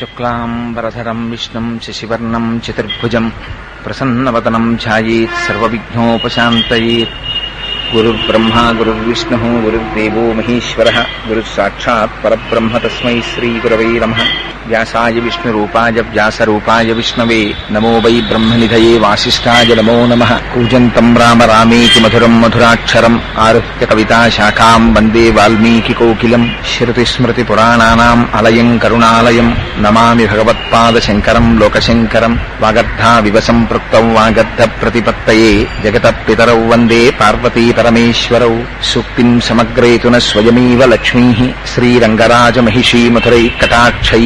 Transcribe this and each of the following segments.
శుక్లాంబరధరం విష్ణుం శశివర్ణం చతుర్భుజం ప్రసన్నవదనం ఛాయేత్ సర్వవిఘ్నోపశాంతయేత్ గురుర్బ్రహ్మా గురుర్విష్ణుः గురుర్దేవో మహేశ్వరः గురుస్సాక్షాత్ పరబ్రహ్మ తస్మై శ్రీగురవై నమः వ్యాసాయ విష్ణురూపాయ వ్యాసరూపాయ విష్ణవే నమో వై బ్రహ్మనిధయే వాసిష్ఠాయ నమో నమः కూజంతం రామ రామేతి మధురం మధురాక్షరం ఆరుహ్య కవితాశాఖాం వందే వాల్మీకికోకిలం శృతిస్మృతిపురాణానాम् అలయం కరుణాలయం నమామి భగవత్పాదశంకరం లోకశంకరం వాగర్ధావివ సంపృక్తౌ వాగర్ధ ప్రతిపత్తయే జగత పితరౌ వందే పార్వతీ పరమేశ్వరౌ సూక్తిం సమగ్రేతున స్వయమేవ లక్ష్మీ శ్రీరంగరాజమహిషీ మధురైకటాక్షై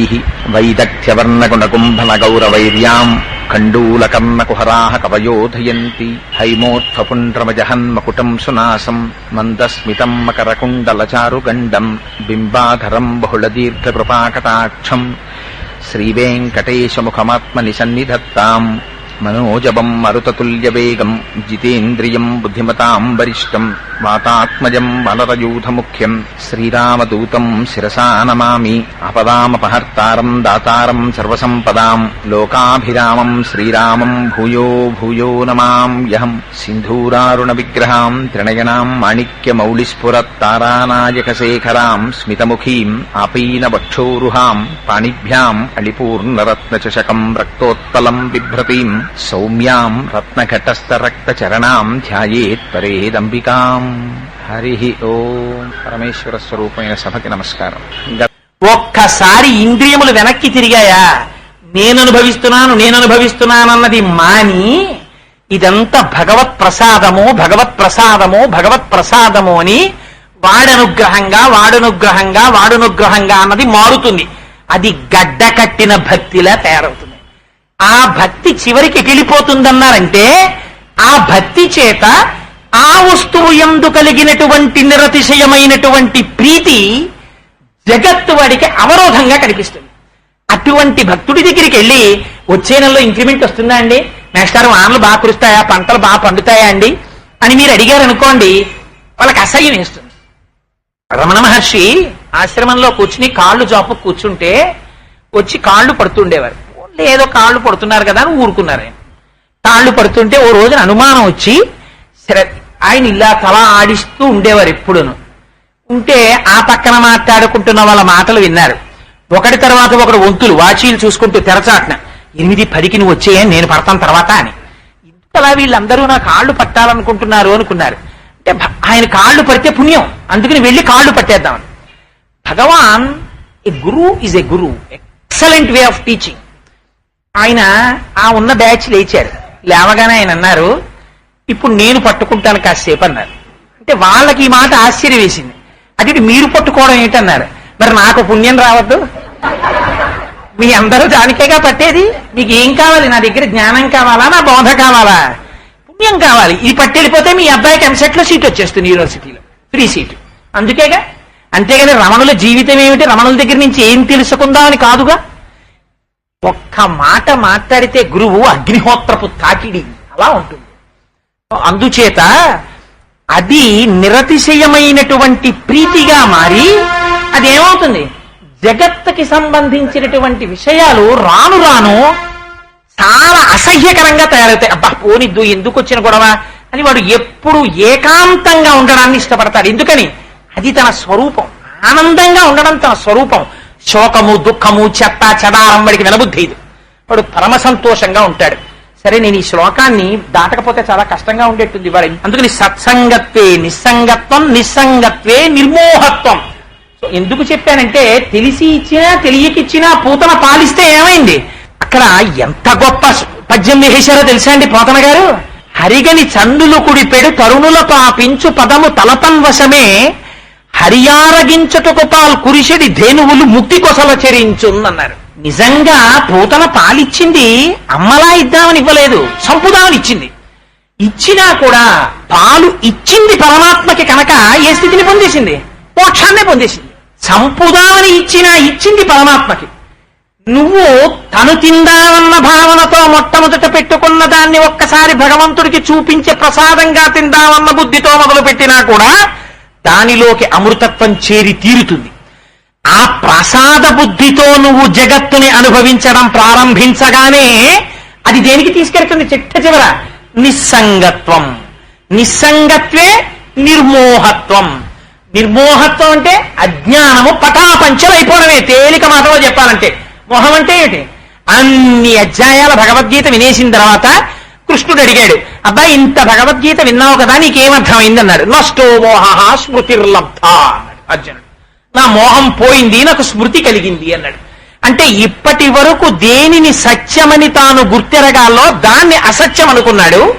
వైదగ్ధ్యవర్ణగుణకుంభనగౌరవైర్యాం కండూలకర్ణకుహరాः కవయోధయంతి హైమోత్ఫపుండ్రమజహన్మకుటం సునాసం మందస్మితం మకరకుండలచారుగండం బింబాధరం బహుళదీర్ఘకృపాకటాక్షం శ్రీవేంకటేశముఖమాత్మని సన్నిధత్తాం మనోజవం మరుతతుల్యవేగం జితేంద్రియం బుద్ధిమతాం వరిష్టం వాతాత్మజం వనరయూధముఖ్యం. శ్రీరామదూతం శిరసా నమామి. అపదామపహర్తారం దాతారం సర్వసంపదాం. లోకాభిరామం శ్రీరామం భూయో భూయో నమామ్యహం సింధూరారుణ విగ్రహాం త్రిణయనాం మాణిక్యమౌళిస్ఫురత్తారానాయకశేఖరాం స్మితముఖీం ఆపీనవక్షోరుహాం పాణిభ్యాం అళిపూర్ణరత్నచషకం రక్తోత్పలం బిభ్రతీం. సౌమ్యాం రత్నఘటస్థరక్తచరణాం ధ్యాయేత్పరేదంబికాం హరి ఓం పరమేశ్వర స్వరూపమైన సభకి నమస్కారం ఒక్కసారి ఇంద్రియములు వెనక్కి తిరిగాయా? నేను అనుభవిస్తున్నాను నేను అనుభవిస్తున్నానన్నది మాని ఇదంతా భగవత్ ప్రసాదము భగవత్ ప్రసాదము భగవత్ ప్రసాదము అని వాడనుగ్రహంగా వాడనుగ్రహంగా వాడనుగ్రహంగా అన్నది మారుతుంది. అది గడ్డ కట్టిన భక్తిలా తయారవుతుంది. ఆ భక్తి చివరికి వెళ్ళిపోతుందన్నారంటే ఆ భక్తి చేత ఆ వస్తువు ఎందు కలిగినటువంటి నిరతిశయమైనటువంటి ప్రీతి జగత్తు వాడికి అవరోధంగా కనిపిస్తుంది. అటువంటి భక్తుడి దగ్గరికి వెళ్ళి వచ్చే నెలలో ఇంక్రిమెంట్ వస్తుందా అండి? మేస్టారు వానలు బాగా కురుస్తాయా? పంటలు బాగా పండుతాయా అండి? అని మీరు అడిగారు అనుకోండి వాళ్ళకి అసహ్యం వేస్తుంది. రమణ మహర్షి ఆశ్రమంలో కూర్చుని కాళ్ళు జాపు కూర్చుంటే వచ్చి కాళ్ళు పడుతుండేవారు. లేదో కాళ్ళు పడుతున్నారు కదా అని ఊరుకున్నారు ఆయన. కాళ్ళు పడుతుంటే ఓ రోజున అనుమానం వచ్చి ఆయన ఇలా తల ఆడిస్తూ ఉండేవారు ఎప్పుడును. ఉంటే ఆ పక్కన మాట్లాడుకుంటున్న వాళ్ళ మాటలు విన్నారు. ఒకటి తర్వాత ఒకడు వంతులు వాచీలు చూసుకుంటూ తెరచాట్న ఎనిమిది పదికి నువ్వు వచ్చేయని నేను పడతాను తర్వాత అని. ఇంతలా వీళ్ళందరూ నా కాళ్ళు పట్టాలనుకుంటున్నారు అనుకున్నారు. అంటే ఆయన కాళ్ళు పడితే పుణ్యం అందుకని వెళ్ళి కాళ్ళు పట్టేద్దామని. Bhagavan a guru is a guru excellent way of teaching ఆయన ఆ ఉన్న బ్యాచ్ లేచారు. లేవగానే ఆయన అన్నారు ఇప్పుడు నేను పట్టుకుంటాను కాసేపు అన్నారు. అంటే వాళ్ళకి ఈ మాట ఆశ్చర్యం వేసింది. అది మీరు పట్టుకోవడం ఏంటన్నారు? మరి నాకు పుణ్యం రావద్దు? మీ అందరూ దానికేగా పట్టేది? మీకు ఏం కావాలి? నా దగ్గర జ్ఞానం కావాలా? నా బోధ కావాలా? పుణ్యం కావాలి. ఇది పట్టెళ్ళిపోతే మీ అబ్బాయికి ఎంసెట్లో సీట్ వచ్చేస్తుంది యూనివర్సిటీలో ఫ్రీ సీట్ అందుకేగా? అంతేగాని రమణుల జీవితం ఏమిటి? రమణుల దగ్గర నుంచి ఏం తెలుసుకుందామని కాదుగా? ఒక్క మాట మాట్లాడితే గురువు అగ్నిహోత్రపు తాకిడి. అలా ఉంటుంది. అందుచేత అది నిరతిశయమైనటువంటి ప్రీతిగా మారి అది ఏమవుతుంది జగత్తుకి సంబంధించినటువంటి విషయాలు రాను రాను చాలా అసహ్యకరంగా తయారవుతాయి. అబ్బా పోనిద్దు ఎందుకు వచ్చిన గొడవ? అని వాడు ఎప్పుడు ఏకాంతంగా ఉండడాన్ని ఇష్టపడతాడు. ఎందుకని? అది తన స్వరూపం. ఆనందంగా ఉండడం తన స్వరూపం. శోకము దుఃఖము చెత్త చెదారం వాడికి వినబుద్ధేది వాడు పరమ సంతోషంగా ఉంటాడు. సరే నేను ఈ శ్లోకాన్ని దాటకపోతే చాలా కష్టంగా ఉండేట్టుంది వారి అందుకని సత్సంగత్వే నిస్సంగత్వం నిస్సంగత్వే నిర్మోహత్వం. సో ఎందుకు చెప్పానంటే తెలిసి ఇచ్చినా తెలియకిచ్చినా పూతన పాలిస్తే ఏమైంది? అక్కడ ఎంత గొప్ప పద్యం వేసేశారో తెలుసా అండి పోతన గారు? హరిగని చందులు కుడిపెడు తరుణుల పాపించు పదము తలపన్ వశమే హరియారగించటకు పాల్ కురిషడి ధేనువులు ముక్తి కొసల చెరించుందన్నారు. నిజంగా పూతన పాలిచ్చింది అమ్మలా ఇద్దామని ఇవ్వలేదు సంపుదామని ఇచ్చింది ఇచ్చినా కూడా పాలు ఇచ్చింది పరమాత్మకి కనుక ఏ స్థితిని పొందేసింది? మోక్షాన్నే పొందేసింది. సంపుదామని ఇచ్చినా ఇచ్చింది పరమాత్మకి. నువ్వు తను తిందామన్న భావనతో మొట్టమొదట పెట్టుకున్న దాన్ని ఒక్కసారి భగవంతుడికి చూపించే ప్రసాదంగా తిందామన్న బుద్ధితో మొదలు పెట్టినా కూడా దానిలోకి అమృతత్వం చేరి తీరుతుంది. ఆ ప్రసాద బుద్ధితో నువ్వు జగత్తుని అనుభవించడం ప్రారంభించగానే అది దేనికి తీసుకెళ్తుంది చిట్ట చివర? నిస్సంగత్వం. నిస్సంగత్వే నిర్మోహత్వం. నిర్మోహత్వం అంటే అజ్ఞానము పటాపంచలైపోవడమే. తేలిక మాటలో చెప్పాలంటే. మోహం అంటే ఏంటి అన్ని అధ్యాయాల భగవద్గీత వినేసిన తర్వాత కృష్ణుడు అడిగాడు అబ్బాయి ఇంత భగవద్గీత విన్నావు కదా నీకేమర్థమైంది అన్నాడు నష్టో మోహ స్మృతిర్లబ్ధ అన్నాడు అర్జునుడు. నా మోహం పోయింది నాకు స్మృతి కలిగింది అన్నాడు. అంటే ఇప్పటి వరకు దేనిని సత్యమని తాను గుర్తెరగాలో దాన్ని అసత్యం అనుకున్నాడు.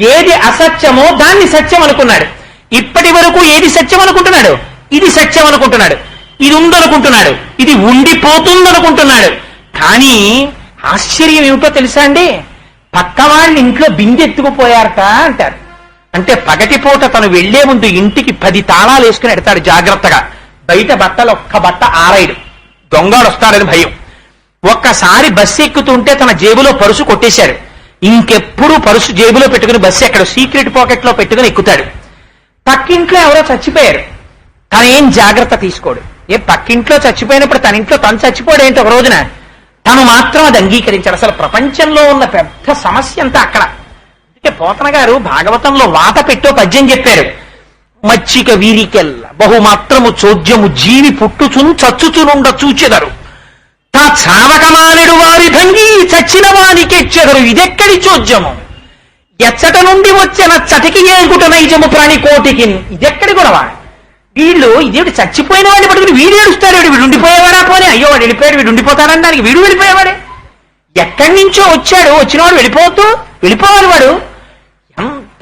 ఏది అసత్యమో దాన్ని సత్యం అనుకున్నాడు. ఇప్పటి వరకు ఏది సత్యం అనుకుంటున్నాడు? ఇది సత్యం అనుకుంటున్నాడు. ఇది ఉందనుకుంటున్నాడు. ఇది ఉండిపోతుందనుకుంటున్నాడు. కానీ ఆశ్చర్యం ఏమిటో తెలుసా అండి? పక్క ఇంట్లో బిందెత్తుకుపోయారట అంటారు. అంటే పగటిపూట తను వెళ్ళే ముందు ఇంటికి పది తాళాలు వేసుకుని ఎడతాడు జాగ్రత్తగా. బయట బట్టలు ఒక్క బట్ట ఆరాయడు. దొంగలు వస్తారని భయం. ఒక్కసారి బస్సు ఎక్కుతుంటే తన జేబులో పరుసు కొట్టేశారు. ఇంకెప్పుడు పరుసు జేబులో పెట్టుకుని బస్సు ఎక్కడ సీక్రెట్ పాకెట్లో పెట్టుకుని ఎక్కుతాడు. పక్కింట్లో ఎవరో చచ్చిపోయారు. తనేం జాగ్రత్త తీసుకోడు. ఏ పక్కింట్లో చచ్చిపోయినప్పుడు తన ఇంట్లో తను చచ్చిపోడు ఏంటి ఒక రోజున? తను మాత్రం అది అంగీకరించాడు. అసలు ప్రపంచంలో ఉన్న పెద్ద సమస్య అంతా అక్కడ. అందుకే పోతన గారు భాగవతంలో వాత పెట్టో పద్యం చెప్పారు. మచ్చిక వీరికెల్ల. బహుమాత్రము చోద్యము జీవి పుట్టుచును చచ్చుచునుండ చూచెదరు. తా చావకమానెడు వారి భంగి చచ్చిన వానికెచ్చెదరు ఇదెక్కడి చోద్యము? ఎచ్చట నుండి వచ్చిన చటికి ఏగుట నైజము ప్రాణి కోటికి ఇదెక్కడి గొడవ? వీళ్ళు ఇదేమిటి చచ్చిపోయిన వాడిని పట్టుకుని వీడు ఏడుస్తాడు? వీడు ఉండిపోయేవాడా పోనీ? అయ్యో వాడు వెళ్ళిపోయాడు వీడు ఉండిపోతానని దానికి వీడు వెళ్ళిపోయేవాడే? ఎక్కడి నుంచో వచ్చాడు? వచ్చినవాడు వెళ్ళిపోతూ వెళ్ళిపోవాలి వాడు.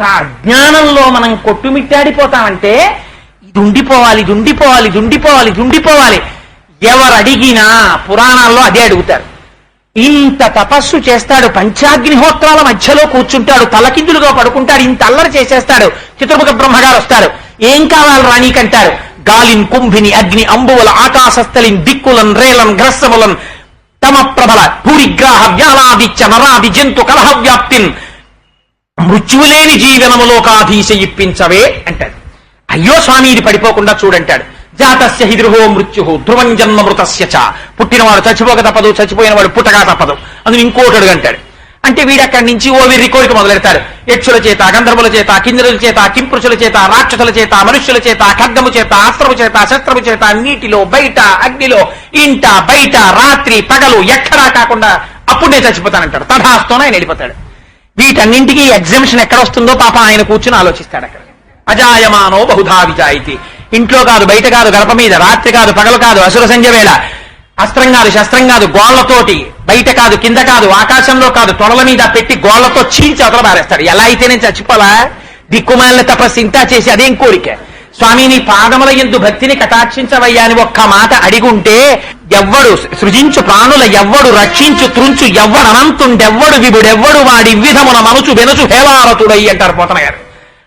ఆ అజ్ఞానంలో మనం కొట్టుమిట్టాడిపోతామంటే ఇది ఉండిపోవాలి ఇది ఉండిపోవాలి ఇది ఉండిపోవాలి ఇది ఉండిపోవాలి. ఎవరు అడిగినా పురాణాల్లో అదే అడుగుతారు. ఇంత తపస్సు చేస్తాడు పంచాగ్నిహోత్రాల మధ్యలో కూర్చుంటాడు తలకిందులుగా పడుకుంటాడు ఇంత అల్లరి చేసేస్తాడు. చిత్రముఖ బ్రహ్మగారు వస్తారు. ఏం కావాలి రాణికంటారు గాలిన్ కుంభిని అగ్ని అంబువల ఆకాశస్థలిన్ దిక్కులన్ రేలన్ గ్రస్సములన్ తమ ప్రబల భూరిగ్రాహ వ్యాలాది చమరాది జంతు కలహ వ్యాప్తిన్ మృత్యువులేని జీవనములోకాధీశ ఇప్పించవే అంటాడు. అయ్యో స్వామి ఇది పడిపోకుండా చూడంటాడు. జాతస్య హిదృహో మృత్యు ధ్రువం జన్మ మృతస్య చ. పుట్టినవాడు చచ్చిపోక తప్పదు చచ్చిపోయినవాడు పుట్టగా తప్పదు అని ఇంకోటడు అంటాడు అంటే వీడు అక్కడి నుంచి ఓ వీరి కోరిక మొదలెడతారు యక్షుల చేత గంధర్వుల చేత కిందరుల చేత కింపురుషుల చేత రాక్షసుల చేత మనుష్యుల చేత ఖడ్గము చేత అస్త్రము చేత శస్త్రము చేత నీటిలో బయట అగ్నిలో ఇంట బయట రాత్రి పగలు ఎక్కడా కాకుండా అప్పుడు నేను చచ్చిపోతానంటాడు. తథాస్తోనే ఆయన వెళ్ళిపోతాడు. వీటన్నింటికి ఎగ్జిబిషన్ ఎక్కడ వస్తుందో పాప ఆయన కూర్చుని ఆలోచిస్తాడు అక్కడ. అజాయమానో బహుధా విజాయితీ. ఇంట్లో కాదు బయట కాదు గడప మీద రాత్రి కాదు పగలు కాదు అసుర సంధ్య వేళ. అస్త్రం కాదు శస్త్రం కాదు గోళ్ళతోటి. బయట కాదు కింద కాదు ఆకాశంలో కాదు తొడల మీద పెట్టి గోళ్ళతో చీల్చి అవతల పారేస్తాడు. ఎలా అయితే నేను చచ్చిపోలా? దిక్కుమాలిన తపస్సు ఇంత చేసి అదేం కోరిక? స్వామి నీ పాదముల ఎందు భక్తిని కటాక్షించవయ్యా అని ఒక్క మాట అడిగుంటే ఎవ్వడు సృజించు ప్రాణుల ఎవ్వడు రక్షించు త్రుంచు ఎవ్వడు అనంతుండెవ్వడు విభుడెవ్వడు వాడి విధమున మనుచు వెనుచు హేలారతుడై అంటారు పోతన గారు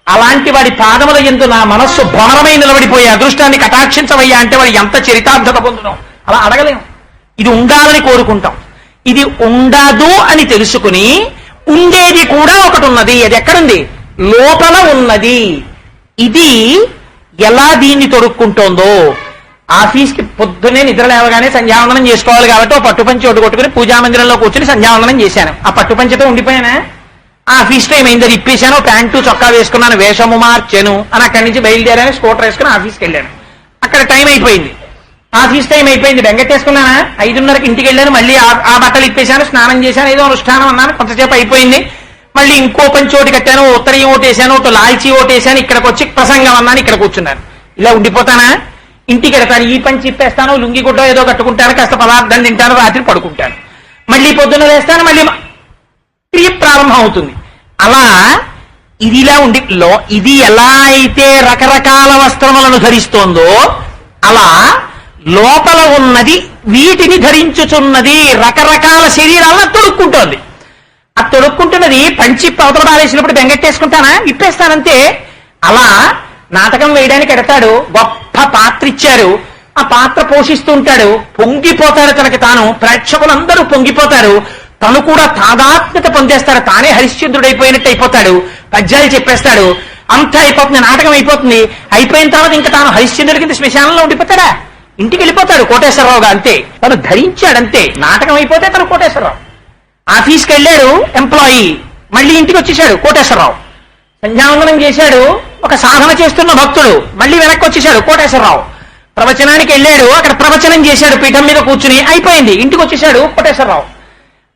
అలాంటి వాడి పాదముల ఎందు నా మనస్సు భ్రమరమై నిలబడిపోయే అదృష్టాన్ని కటాక్షించవయ్యా అంటే వాడు ఎంత చరితార్థత పొందుతాం అలా అడగలేము. ఇది ఉండాలని కోరుకుంటాం. ఇది ఉండదు అని తెలుసుకుని ఉండేది కూడా ఒకటి ఉన్నది. అది ఎక్కడుంది? లోపల ఉన్నది. ఇది ఎలా దీన్ని తొడుక్కుంటోందో ఆఫీస్కి పొద్దునే నిద్ర లేవగానే సంధ్యావందనం చేసుకోవాలి కాబట్టి ఓ పట్టుపంచి ఒడ్డుకొట్టుకుని పూజా మందిరంలో కూర్చుని సంధ్యావందనం చేశాను. ఆ పట్టుపంచతో ఉండిపోయానా? ఆఫీస్ టైం అయింది ఇప్పేశాను ప్యాంటు చొక్కా వేసుకున్నాను వేషము మార్చాను అని అక్కడి నుంచి బయలుదేరాను స్కూటర్ వేసుకుని ఆఫీస్కి వెళ్ళాను. అక్కడ టైం అయిపోయింది. ఆఫీస్ టైం అయిపోయింది. బెంగట్టేసుకున్నానా ఐదున్నరకి ఇంటికి వెళ్ళాను మళ్ళీ ఆ- ఆ బట్టలు ఇప్పేశాను స్నానం చేశాను ఏదో అనుష్ఠానం అన్నాను కొంతసేపు అయిపోయింది. మళ్ళీ ఇంకో పంచి కట్టాను ఉత్తరీయం ఒకటి వేసాను ఒకటి లాల్చీ ఒకటి వేసాను ఇక్కడికి వచ్చి ప్రసంగం అన్నాను ఇక్కడ కూర్చున్నాను. ఇలా ఉండిపోతానా? ఇంటికి వెడతాను ఈ పంచి చెప్పేస్తాను లుంగి గుడ్డ ఏదో కట్టుకుంటాను కాస్త పదార్థం తింటాను రాత్రి పడుకుంటాను. మళ్ళీ పొద్దున్న వేస్తాను మళ్ళీ క్రియ ప్రారంభం అవుతుంది అలా ఇదిలా ఉండి లో ఇది ఎలా అయితే రకరకాల వస్త్రములను ధరిస్తోందో అలా లోపల ఉన్నది వీటిని ధరించుచున్నది రకరకాల శరీరాలను తొడుక్కుంటోంది. ఆ తొడుక్కుంటున్నది పంచి అవతల పారేసినప్పుడు బెంగట్టేసుకుంటానా? ఇప్పేస్తానంతే. అలా నాటకం వేయడానికి ఎడతాడు. గొప్ప పాత్ర ఇచ్చారు. ఆ పాత్ర పోషిస్తూ ఉంటాడు. పొంగిపోతాడు తనకి తాను. ప్రేక్షకులందరూ పొంగిపోతారు. తను కూడా తాదాత్మ్యత పొందేస్తాడు తానే హరిశ్చంద్రుడైపోయినట్టు అయిపోతాడు. పద్యాలు చెప్పేస్తాడు. అంతా అయిపోతుంది. నాటకం అయిపోతుంది. అయిపోయిన తర్వాత ఇంకా తాను హరిశ్చంద్రుడి కింద శ్మశానంలో ఉండిపోతాడా? ఇంటికి వెళ్ళిపోతాడు కోటేశ్వరరావుగా అంతే. తను ధరించాడంతే. నాటకం అయిపోతే తను కోటేశ్వరరావు. ఆఫీస్కి వెళ్ళాడు ఎంప్లాయీ మళ్ళీ ఇంటికి వచ్చేసాడు కోటేశ్వరరావు. సంధ్యావందనం చేశాడు ఒక సాధన చేస్తున్న భక్తుడు. మళ్ళీ వెనక్కి వచ్చేసాడు కోటేశ్వరరావు. ప్రవచనానికి వెళ్ళాడు అక్కడ ప్రవచనం చేశాడు పీఠం మీద కూర్చుని. అయిపోయింది ఇంటికి వచ్చేసాడు కోటేశ్వరరావు.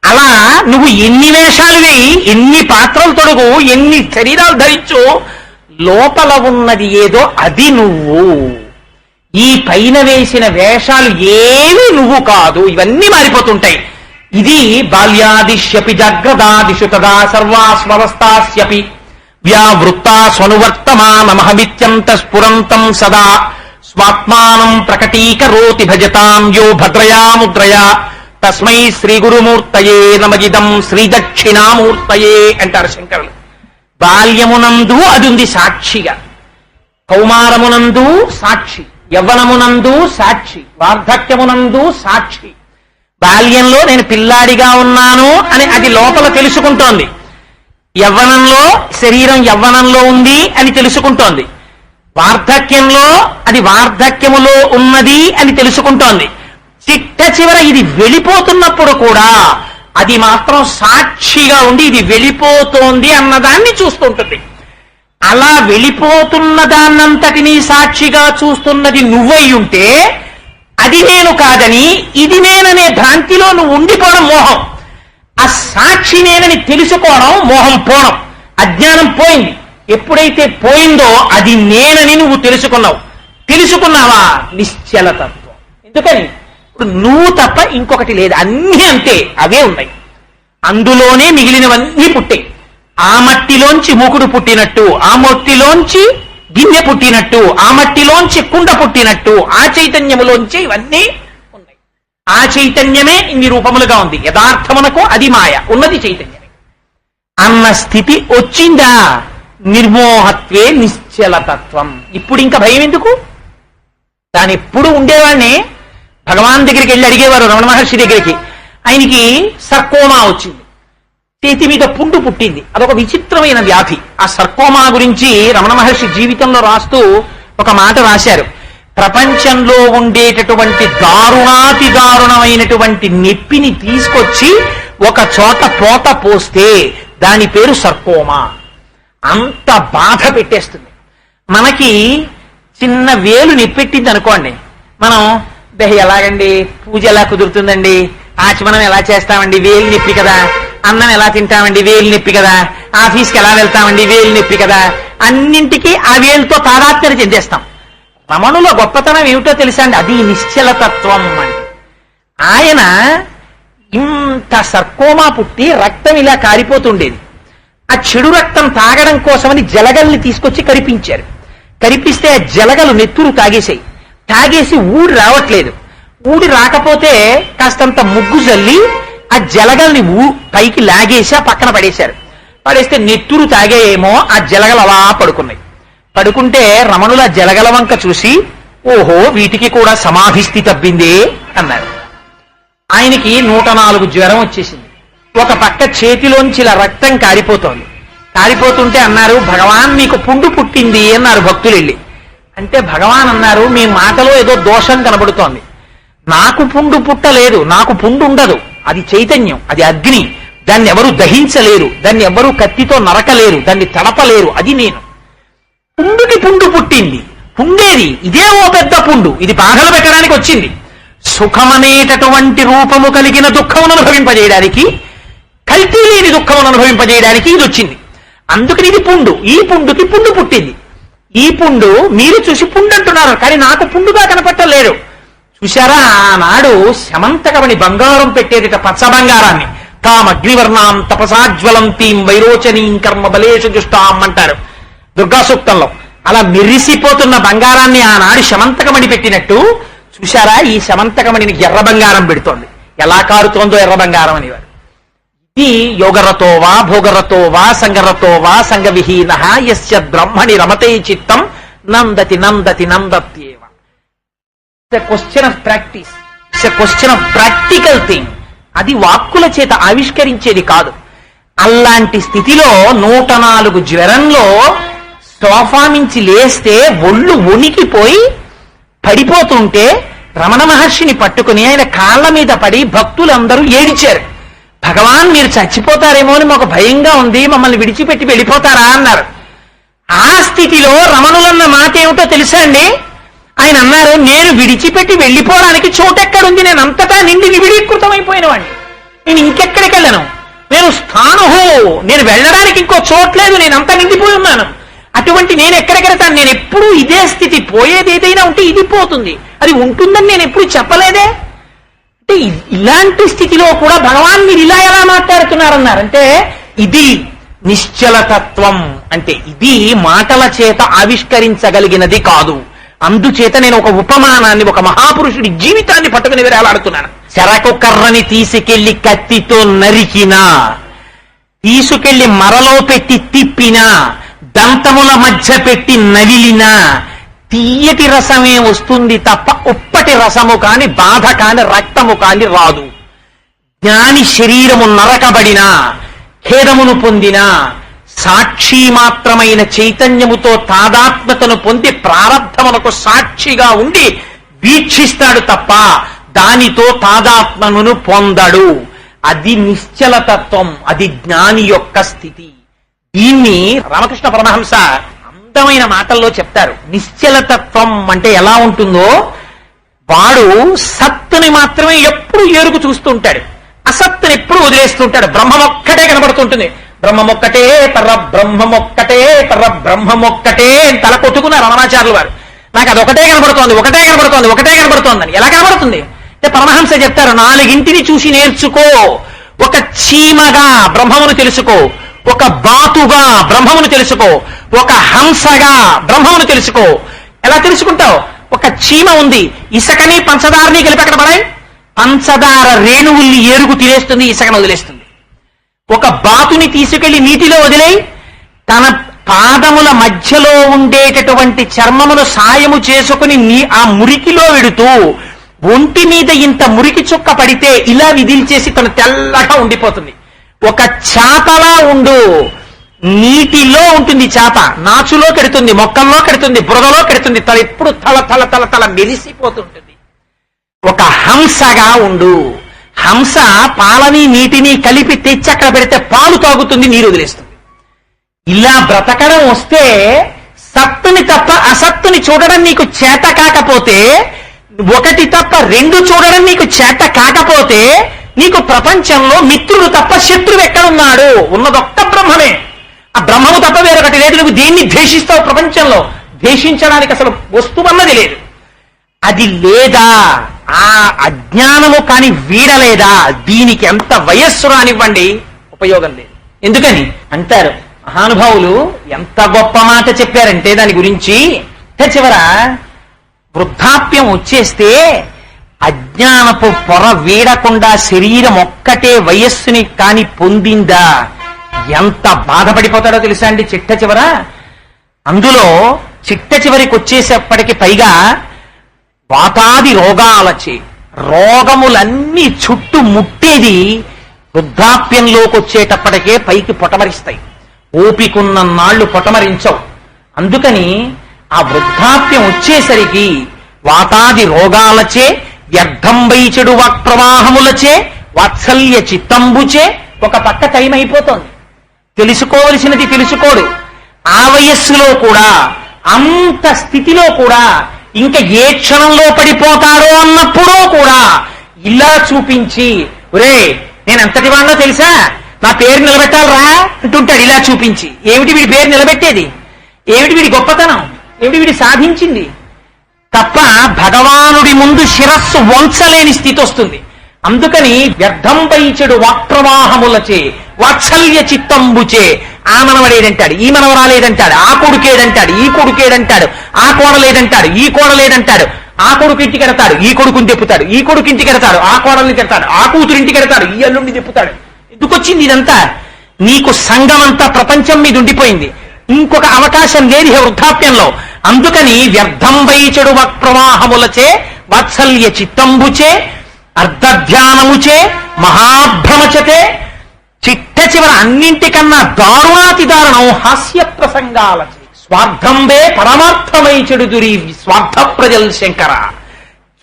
అలా నువ్వు ఎన్ని వేషాలు వేయి ఎన్ని పాత్రలు తొడుగు ఎన్ని శరీరాలు ధరించు లోపల ఉన్నది ఏదో అది నువ్వు. ఈ పైన వేసిన వేషాలు ఏవి నువ్వు కాదు ఇవన్నీ మారిపోతుంటాయి. ఇది బాల్యాదిష్యపి జాగ్రదాదిషు తదా సర్వాస్వస్థాస్యపి వ్యావృత్తా స్వనువర్తమానమహమిత్యంత స్ఫురంతం సదా. స్వాత్మానం ప్రకటీకరోతి భజతాం యో భద్రయా ముద్రయా. తస్మై శ్రీ గురుమూర్తయే నమగిదం శ్రీ దక్షిణామూర్తయే అంటారు శంకరులు. బాల్యమునందు అది ఉంది సాక్షిగా. కౌమారమునందు సాక్షి. యవ్వనమునందు సాక్షి. వార్ధక్యమునందు సాక్షి. బాల్యంలో నేను పిల్లాడిగా ఉన్నాను అని అది లోపల తెలుసుకుంటోంది. యవ్వనంలో శరీరం యవ్వనంలో ఉంది అని తెలుసుకుంటోంది. వార్ధక్యంలో అది వార్ధక్యములో ఉన్నది అని తెలుసుకుంటోంది. చిట్ట చివర ఇది వెళ్ళిపోతున్నప్పుడు కూడా అది మాత్రం సాక్షిగా ఉండి ఇది వెళ్ళిపోతోంది అన్నదాన్ని చూస్తుంటుంది. అలా వెళ్ళిపోతున్న దాన్నంతటినీ సాక్షిగా చూస్తున్నది నువ్వై ఉంటే అది నేను కాదని ఇది నేననే భ్రాంతిలో నువ్వు ఉండిపోవడం మోహం. ఆ సాక్షి నేనని తెలుసుకోవడం మోహం పోవడం. అజ్ఞానం పోయింది. ఎప్పుడైతే పోయిందో అది నేనని నువ్వు తెలుసుకున్నావు. తెలుసుకున్నావా? నిశ్చలతత్వం ఎందుకని? ఇప్పుడు నువ్వు తప్ప ఇంకొకటి లేదు. అన్నీ అంతే. అవే ఉన్నాయి. అందులోనే మిగిలినవన్నీ పుట్టాయి ఆ మట్టిలోంచి మూకుడు పుట్టినట్టు ఆ మట్టిలోంచి గిన్నె పుట్టినట్టు ఆ మట్టిలోంచి కుండ పుట్టినట్టు ఆ చైతన్యములోంచి ఇవన్నీ ఉన్నాయి. ఆ చైతన్యమే ఇన్ని రూపములుగా ఉంది. యథార్థమునకు అది మాయ. ఉన్నది చైతన్యమే. అన్న స్థితి వచ్చిందా? నిర్మోహత్వే నిశ్చలతత్వం. ఇప్పుడు ఇంకా భయం ఎందుకు? తాను ఎప్పుడు ఉండేవాడిని? భగవాన్ దగ్గరికి వెళ్ళి అడిగేవారు రమణ మహర్షి దగ్గరికి. ఆయనకి సర్కోమా వచ్చింది. చేతి మీద పుండు పుట్టింది. అదొక విచిత్రమైన వ్యాధి. ఆ సర్కోమా గురించి రమణ మహర్షి జీవితంలో రాస్తూ ఒక మాట రాశారు. ప్రపంచంలో ఉండేటటువంటి దారుణాతి దారుణమైనటువంటి నొప్పిని తీసుకొచ్చి ఒక చోట పోత పోస్తే దాని పేరు సర్కోమా. అంత బాధ పెట్టేస్తుంది. మనకి చిన్న వేలు నిప్పెట్టింది అనుకోండి. మనం "దహ, ఎలాగండి? పూజ ఎలా కుదురుతుందండి? ఆచమనం ఎలా చేస్తామండి? వేలు నిప్పి కదా? అన్నం ఎలా తింటామండి? వేలు నొప్పి కదా. ఆఫీస్కి ఎలా వెళ్తామండి? వేలు నొప్పి కదా. అన్నింటికీ ఆ వేలుతో తాదాత్మ్యత చెందేస్తాం. రమణుల గొప్పతనం ఏమిటో తెలుసా అండి అది నిశ్చలతత్వం అండి. ఆయన ఇంత సర్కోమా పుట్టి రక్తం ఇలా కారిపోతుండేది. ఆ చెడు రక్తం తాగడం కోసమని జలగల్ని తీసుకొచ్చి కరిపించారు. కరిపిస్తే ఆ జలగలు నెత్తురు తాగేసాయి తాగేసి ఊడి రావట్లేదు. ఊడి రాకపోతే కాస్తంత ముగ్గు జల్లి ఆ జలగల్ని ఊ పైకి లాగేసి ఆ పక్కన పడేశారు. పడేస్తే నెత్తురు తాగేయేమో ఆ జలగలు అలా పడుకున్నాయి. పడుకుంటే రమణుల జలగల వంక చూసి ఓహో వీటికి కూడా సమాధిస్థి తప్పింది తప్పిందే అన్నారు. ఆయనకి నూట నాలుగు జ్వరం వచ్చేసింది. ఒక పక్క చేతిలోంచి ఇలా రక్తం కారిపోతోంది. కారిపోతుంటే అన్నారు భగవాన్ మీకు పుండు పుట్టింది అన్నారు భక్తులు వెళ్ళి అంటే భగవాన్ అన్నారు మీ మాటలో ఏదో దోషం కనబడుతోంది. నాకు పుండు పుట్టలేదు నాకు పుండు ఉండదు. అది చైతన్యం అది అగ్ని. దాన్ని ఎవరు దహించలేరు దాన్ని ఎవరు కత్తితో నరకలేరు దాన్ని తడపలేరు అది నేను. పుండుకి పుండు పుట్టింది. పుండేది ఇదే ఓ పెద్ద పుండు. ఇది బాధలు పెట్టడానికి వచ్చింది. సుఖమనేటటువంటి రూపము కలిగిన దుఃఖమును అనుభవింపజేయడానికి కల్తీ లేని దుఃఖమును అనుభవింపజేయడానికి ఇది వచ్చింది. అందుకని ఇది పుండు. ఈ పుండుకి పుండు పుట్టింది. ఈ పుండు మీరు చూసి పుండు అంటున్నారు కానీ నాకు పుండుగా కనపట్టలేడు చూశారా? ఆనాడు శమంతకమణి బంగారం పెట్టేదిట పచ్చ బంగారాన్ని తాం అగ్నివర్ణాం తపసాజ్వలంతీం వైరోచనీం కర్మ బలేషు దుష్టాం అంటారు. దుర్గా సూక్తంలో. అలా మెరిసిపోతున్న బంగారాన్ని ఆనాడు శమంతకమణి పెట్టినట్టు చూశారా? ఈ శమంతకమణిని ఎర్ర బంగారం పెడుతోంది. ఎలా కారుతోందో ఎర్ర బంగారం అనేవారు ఇది యోగరతో వా భోగరతో వా సంగరతో వా సంగవిహీన యస్య బ్రహ్మణి రమతే చిత్తం. నందతి నందతి నందత్ it's a question of practice it's a question of practical thing అది వాక్కుల చేత ఆవిష్కరించేది కాదు. అలాంటి స్థితిలో నూట నాలుగు జ్వరంలో సోఫా నుంచి లేస్తే ఒళ్ళు వణికిపోయి పడిపోతుంటే రమణ మహర్షిని పట్టుకుని ఆయన కాళ్ళ మీద పడి భక్తులందరూ ఏడిచారు. భగవాన్ మీరు చచ్చిపోతారేమో అని మాకు భయంగా ఉంది మమ్మల్ని విడిచిపెట్టి వెళ్ళిపోతారా అన్నారు. ఆ స్థితిలో రమణులన్న మాట ఏమిటో తెలుసా అండి? ఆయన అన్నారు నేను విడిచిపెట్టి వెళ్ళిపోవడానికి చోటెక్కడుంది? నేను అంతటా నిండి నివిడీకృతమైపోయిన వాడిని నేను ఇంకెక్కడికి వెళ్ళను? నేను స్థానుహో. నేను వెళ్ళడానికి ఇంకో చోట్లేదు నేను అంతా నిండిపోయి ఉన్నాను. అటువంటి నేను ఎక్కడెక్కడతాను నేను ఎప్పుడు ఇదే స్థితి పోయేది ఏదైనా ఉంటే ఇది పోతుంది. అది ఉంటుందని నేను ఎప్పుడు చెప్పలేదే? అంటే ఇలాంటి స్థితిలో కూడా భగవాన్ మీరు ఇలా ఎలా మాట్లాడుతున్నారన్నారు? అంటే ఇది నిశ్చలతత్వం. అంటే ఇది మాటల చేత ఆవిష్కరించగలిగినది కాదు. అందుచేత నేను ఒక ఉపమానాన్ని ఒక మహాపురుషుడి జీవితాన్ని పట్టుకుని వేలాడుతున్నాను. చెరకు కర్రని తీసుకెళ్ళి కత్తితో నరికినా తీసుకెళ్ళి మరలో పెట్టి తిప్పినా దంతముల మధ్య పెట్టి నవిలినా తీయటి రసమే వస్తుంది తప్ప ఉప్పటి రసము కాని బాధ కాని రక్తము కాని రాదు. జ్ఞాని శరీరము నరకబడినా ఖేదమును పొందినా సాక్షి మాత్రమైన చైతన్యముతో తాదాత్మతను పొంది ప్రారంధమునకు సాక్షిగా ఉండి వీక్షిస్తాడు తప్ప దానితో తాదాత్మను పొందడు. అది నిశ్చలతత్వం అది జ్ఞాని యొక్క స్థితి. దీన్ని రామకృష్ణ పరమహంస అందమైన మాటల్లో చెప్తారు. నిశ్చలతత్వం అంటే ఎలా ఉంటుందో వాడు సత్తుని మాత్రమే ఎప్పుడు ఏరుకు చూస్తుంటాడు. అసత్తుని ఎప్పుడు వదిలేస్తుంటాడు. బ్రహ్మం ఒక్కటే కనబడుతుంటుంది. బ్రహ్మమొక్కటే పర్ర బ్రహ్మమొక్కటే పర్ర బ్రహ్మమొక్కటే అని తల కొట్టుకున్నారు రమణాచార్యులు వారు. నాకు అది ఒకటే కనబడుతోంది ఒకటే కనబడుతోంది ఒకటే కనబడుతోందని. ఎలా కనబడుతుంది? అంటే పరమహంస చెప్తారు నాలుగింటిని చూసి నేర్చుకో. ఒక చీమగా బ్రహ్మమును తెలుసుకో. ఒక బాతుగా బ్రహ్మమును తెలుసుకో. ఒక హంసగా బ్రహ్మమును తెలుసుకో. ఎలా తెలుసుకుంటావు? ఒక చీమ ఉంది ఇసకని పంచదారని కలిపి అక్కడ పడాయి? పంచదార రేణువుల్ని ఏరుగు తినేస్తుంది ఇసకను వదిలేస్తుంది. ఒక బాతుని తీసుకెళ్ళి నీటిలో వదిలేయి తన పాదముల మధ్యలో ఉండేటటువంటి చర్మమును సాయము చేసుకుని నీ ఆ మురికిలో విడుతూ ఒంటి మీద ఇంత మురికి చుక్క పడితే ఇలా విదిల్చేసి తను తెల్లగా ఉండిపోతుంది. ఒక చాతలా ఉండు నీటిలో ఉంటుంది చాప నాచులో కెడుతుంది మొక్కల్లో కెడుతుంది బురదలో కెడుతుంది తల ఎప్పుడు తల తల తల తల మెరిసిపోతుంటుంది. ఒక హంసగా ఉండు. హంస పాలని నీటిని కలిపి తెచ్చి అక్కడ పెడితే పాలు తాగుతుంది నీరు వదిలేస్తుంది. ఇలా బ్రతకడం వస్తే సత్తుని తప్ప అసత్తుని చూడడం నీకు చేత కాకపోతే ఒకటి తప్ప రెండు చూడడం నీకు చేత కాకపోతే నీకు ప్రపంచంలో మిత్రుడు తప్ప శత్రువు ఎక్కడున్నాడు? ఉన్నదొక్క బ్రహ్మమే. ఆ బ్రహ్మము తప్ప వేరొకటి లేదు. నువ్వు దేన్ని ద్వేషిస్తావు ప్రపంచంలో. ద్వేషించడానికి అసలు వస్తువన్నది లేదు. అది లేదా? ఆ అజ్ఞానము కాని వీడలేదా? దీనికి ఎంత వయస్సు రానివ్వండి. ఉపయోగం లేదు. ఎందుకని? అంటారు మహానుభావులు ఎంత గొప్ప మాట చెప్పారంటే దాని గురించి చివర వృద్ధాప్యం వచ్చేస్తే అజ్ఞానపు పొర వీడకుండా శరీరం ఒక్కటే వయస్సుని కాని పొందిందా? ఎంత బాధపడిపోతాడో తెలుసా అండి చిట్ట చివర? అందులో చిట్ట చివరికి వచ్చేసేప్పటికి పైగా వాతాది రోగాలచే రోగములన్నీ చుట్టూ ముట్టేది వృద్ధాప్యంలోకి వచ్చేటప్పటికే పైకి పొటమరిస్తాయి. ఓపికున్న నాళ్ళు పొటమరించవు. అందుకని ఆ వృద్ధాప్యం వచ్చేసరికి వాతాది రోగాలచే వ్యర్థం వాక్ ప్రవాహములచే వాత్సల్య చిత్తంబుచే ఒక పక్క టైం అయిపోతోంది తెలుసుకోవలసినది తెలుసుకోడు. ఆ వయస్సులో కూడా అంత స్థితిలో కూడా ఇంకా ఏ క్షణంలో పడిపోతాడో అన్నప్పుడూ కూడా ఇలా చూపించి ఒరే నేను ఎంతటి వాడినో తెలుసా? నా పేరు నిలబెట్టాలరా? అంటుంటాడు ఇలా చూపించి. ఏమిటి వీడి పేరు నిలబెట్టేది? ఏమిటి వీడి గొప్పతనం? ఏమిటి వీడి సాధించింది? తప్ప భగవానుడి ముందు శిరస్సు వంచలేని స్థితి వస్తుంది. అందుకని వ్యర్థం చెడు వాక్ప్రవాహములచే వాత్సల్య చిత్తంబుచే ఆ మనవడేదంటాడు ఈ మనవరాలేదంటాడు ఆ కొడుకేదంటాడు ఈ కొడుకేదంటాడు ఆ కోడలేదంటాడు ఈ కోడలేదంటాడు ఆ కొడుకు ఇంటికి ఎడతాడు ఈ కొడుకుని తెప్పుతాడు ఈ కొడుకు ఇంటికి ఎడతాడు ఆ కోడల్ని తెడతాడు ఆ కూతురు ఇంటికి ఎడతాడు ఈ అల్లుడిని తెప్పుతాడు. ఎందుకు వచ్చింది ఇదంతా? నీకు సంఘమంతా ప్రపంచం మీద ఉండిపోయింది. ఇంకొక అవకాశం లేదు వృద్ధాప్యంలో. అందుకని వ్యర్థం వైచడు వక్ప్రవాహములచే వాత్సల్య చిత్తంబుచే అర్ధధ్యానముచే మహాభ్రమచతే చిట్ట చివర అన్నింటికన్నా దారుణాతి దారుణం హాస్య ప్రసంగాల స్వార్థంబే పరమార్థమై చెడుదురి స్వార్థ ప్రజల్ శంకర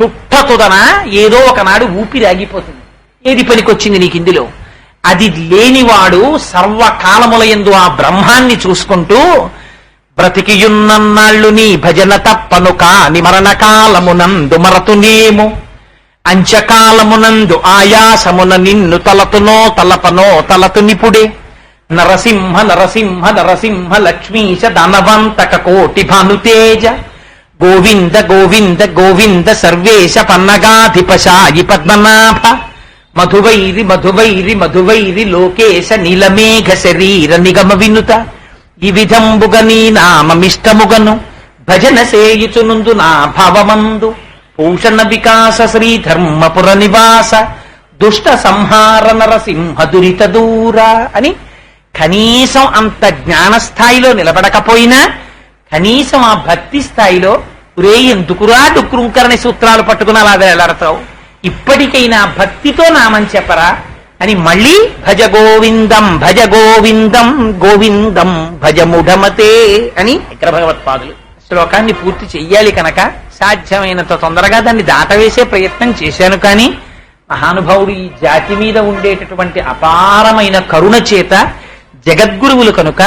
చుట్టతుదన ఏదో ఒకనాడు ఊపిరి ఆగిపోతుంది. ఏది పనికొచ్చింది నీకు ఇందులో? అది లేనివాడు సర్వకాలములయందు ఆ బ్రహ్మాన్ని చూసుకుంటూ బ్రతికియున్నన్నాళ్ళు నీ భజన తప్పను కాని మరణ కాలమునందు మరతునేము. అంచకాలమునందు ఆయాసమున నిన్ను తలతునో తలపనో తలతు నిపుడే. నరసింహ నరసింహ నరసింహ లక్ష్మీశ ధనవంతక కోటి భానుతేజ. గోవింద గోవింద గోవింద సర్వేశ పన్నగాధిపశాయి పద్మనాభ. మధువైరి మధువైరి మధువైరి లోకేశ నీలమేఘ శరీర నిగమ వినుత. ఈ విధంబుగ నీ నామమిష్టముగను. భజన సేయుచునుందు నా భవమందు. భూషణ వికాస శ్రీ ధర్మపుర నివాస దుష్ట సంహార నరసింహ దురిత దూర అని కనీసం అంత జ్ఞాన స్థాయిలో నిలబడకపోయినా కనీసం ఆ భక్తి స్థాయిలో రే ఎందుకురా డుక్రుంకరణి సూత్రాలు పట్టుకుని అలా వెళ్ళడతావు ఇప్పటికైనా భక్తితో నామం చెప్పరా? అని మళ్ళీ భజ గోవిందం భజ గోవిందం గోవిందం భజ ముఢమతే అని అగ్రభగవత్పాదులు శ్లోకాన్ని పూర్తి చెయ్యాలి కనుక సాధ్యమైనంత తొందరగా దాన్ని దాటవేసే ప్రయత్నం చేశాను కానీ మహానుభావుడు ఈ జాతి మీద ఉండేటటువంటి అపారమైన కరుణ చేత జగద్గురువులు కనుక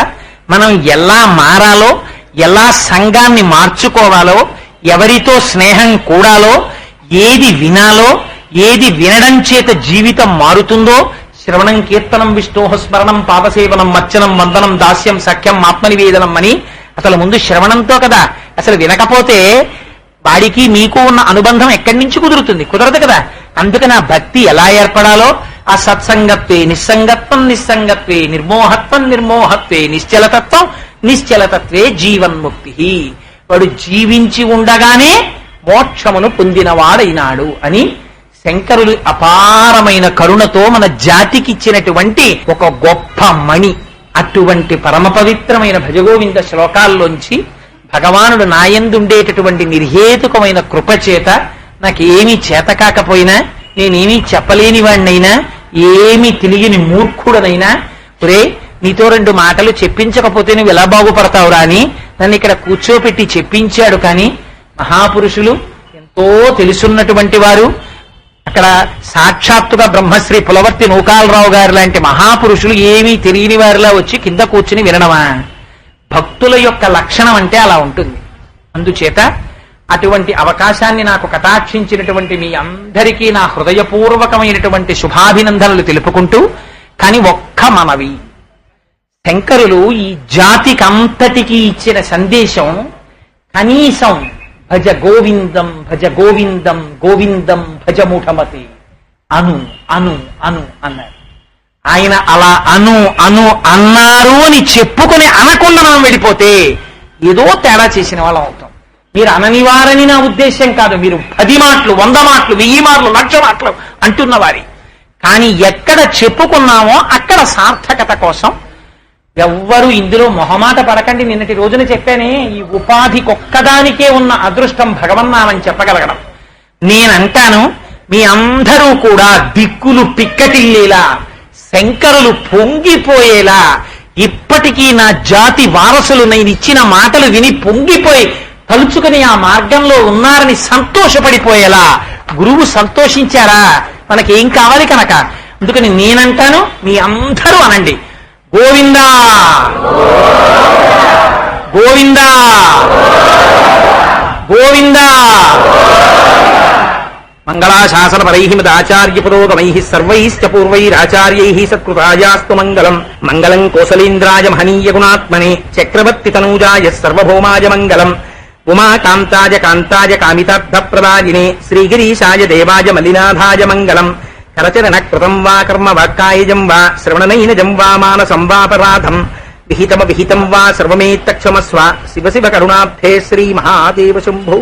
మనం ఎలా మారాలో ఎలా సంఘాన్ని మార్చుకోవాలో ఎవరితో స్నేహం కూడాలో ఏది వినాలో ఏది వినడం చేత జీవితం మారుతుందో శ్రవణం కీర్తనం విష్ణోహ స్మరణం పాపసేవనం మర్చనం వందనం దాస్యం సఖ్యం ఆత్మనివేదనం అని అసలు ముందు శ్రవణంతో కదా అసలు వినకపోతే వాడికి మీకు ఉన్న అనుబంధం ఎక్కడి నుంచి కుదురుతుంది? కుదరదు కదా. అందుకని ఆ భక్తి ఎలా ఏర్పడాలో ఆ సత్సంగత్వే నిస్సంగత్వం నిస్సంగత్వే నిర్మోహత్వం నిర్మోహత్వే నిశ్చలతత్వం నిశ్చలతత్వే జీవన్ముక్తి వాడు జీవించి ఉండగానే మోక్షమును పొందినవాడైనాడు అని శంకరులు అపారమైన కరుణతో మన జాతికి ఇచ్చినటువంటి ఒక గొప్ప మణి. అటువంటి పరమ పవిత్రమైన భజగోవింద శ్లోకాల్లోంచి భగవానుడు నాయందుండేటటువంటి నిర్హేతుకమైన కృప చేత నాకేమీ చేత కాకపోయినా నేనేమీ చెప్పలేని వాణ్ణైనా ఏమీ తెలియని మూర్ఖుడనైనా ఒరే నీతో రెండు మాటలు చెప్పించకపోతే నువ్వు ఎలా బాగుపడతావురా అని నన్ను ఇక్కడ కూర్చోపెట్టి చెప్పించాడు కానీ మహాపురుషులు ఎంతో తెలుసున్నటువంటి వారు. అక్కడ సాక్షాత్తుగా బ్రహ్మశ్రీ పులవర్తి నూకాలరావు గారు లాంటి మహాపురుషులు ఏమీ తెలియని వారిలా వచ్చి కింద కూర్చుని వినడమా? భక్తుల యొక్క లక్షణం అంటే అలా ఉంటుంది. అందుచేత అటువంటి అవకాశాన్ని నాకు కటాక్షించినటువంటి మీ అందరికీ నా హృదయపూర్వకమైనటువంటి శుభాభినందనలు తెలుపుకుంటూ కానీ ఒక్క మనవి. శంకరులు ఈ జాతికంతటికి ఇచ్చిన సందేశం కనీసం భజ గోవిందం భజ గోవిందం గోవిందం భజముఠమతి అను అను అను అన్నారు. ఆయన అలా అను అను అన్నారు అని చెప్పుకుని అనకుండా మనం వెళ్ళిపోతే ఏదో తేడా చేసిన వాళ్ళం అవుతాం. మీరు అననివారని నా ఉద్దేశం కాదు. మీరు పది మాటలు వంద మాటలు వెయ్యి మాటలు లక్ష మాటలు అంటున్న వారి కానీ ఎక్కడ చెప్పుకున్నామో అక్కడ సార్థకత కోసం ఎవ్వరు ఇందులో మొహమాట పడకండి. నిన్నటి రోజున చెప్పానే ఈ ఉపాధికి ఒక్కదానికే ఉన్న అదృష్టం భగవన్నామని చెప్పగలగడం. నేనంటాను మీ అందరూ కూడా దిక్కులు పిక్కటిల్లేలా శంకరులు పొంగిపోయేలా ఇప్పటికీ నా జాతి వారసులు నేను ఇచ్చిన మాటలు విని పొంగిపోయి తలుచుకుని ఆ మార్గంలో ఉన్నారని సంతోషపడిపోయేలా గురువు సంతోషించారా? మనకేం కావాలి కనుక? అందుకని నేనంటాను మీ అందరూ అనండి. గోవిందా! గోవిందా! గోవిందా! మంగళాశాసనపరై పరై మదాచార్య సర్వైశ్చ పూర్వైరాచార్యై సత్కృతాయాస్తు మంగళం. మంగళం కోసలేంద్రాయ మహనీయ గుణాత్మనే చక్రవర్తి తనూజాయ సర్వభౌమాయ మంగళం ఉమాకాంతాయ కాంతాయ కామితార్థ ప్రదాయినే శ్రీగిరీశాయ దేవాయ మలినాథాయ మంగళం. కరచరణ కృతం వా కర్మ వాక్కాయజం వా. శ్రవణనైనజం వా మానసం వాపరాధం విహితమ విహితం వా సర్వమేత్తక్షమస్వ. శివ శివ కరుణాబ్ధే శ్రీ మహాదేవ శంభో.